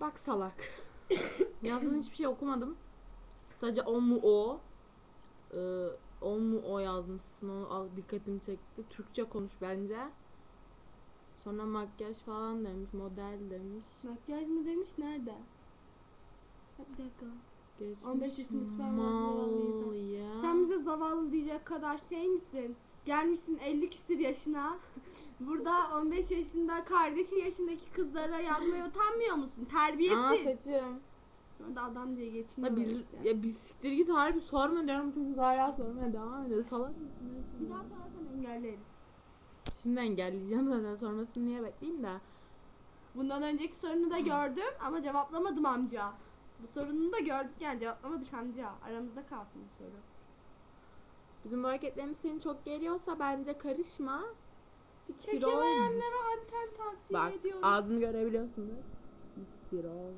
Bak salak. Yazdığın hiçbir şey okumadım. Sadece o mu o. Ee, o mu o yazmışsın. Onu al, dikkatimi çekti. Türkçe konuş bence. Sonra makyaj falan demiş. Model demiş. Makyaj mı demiş nerede? Ha, bir dakika. Geçmiş 15 yaşında süper mal ya. Sen bize zavallı diyecek kadar şey misin? Gelmişsin 50 küsür yaşına. Burada 15 yaşında kardeşin yaşındaki kızlara yazmaya utanmıyor musun? Aa Terbiyesiz. saçım. Sonra da adam diye geçiniyor Ya biz işte. ya biz siktir git harbi sorma diyorum çünkü hala sormaya devam ediyor. Salak mısın? Bir daha sorarsan engelleriz. Şimdi engelleyeceğim zaten sormasını niye bekleyeyim de. Bundan önceki sorunu da gördüm ama cevaplamadım amca. Bu sorunu da gördük yani cevaplamadık amca. Aramızda kalsın bu soru. Bizim bu hareketlerimiz seni çok geliyorsa bence karışma. Siktir. Çekemeyenlere anten tavsiye Bak ediyorum. ağzını görebiliyorsunuz. Siktir ol.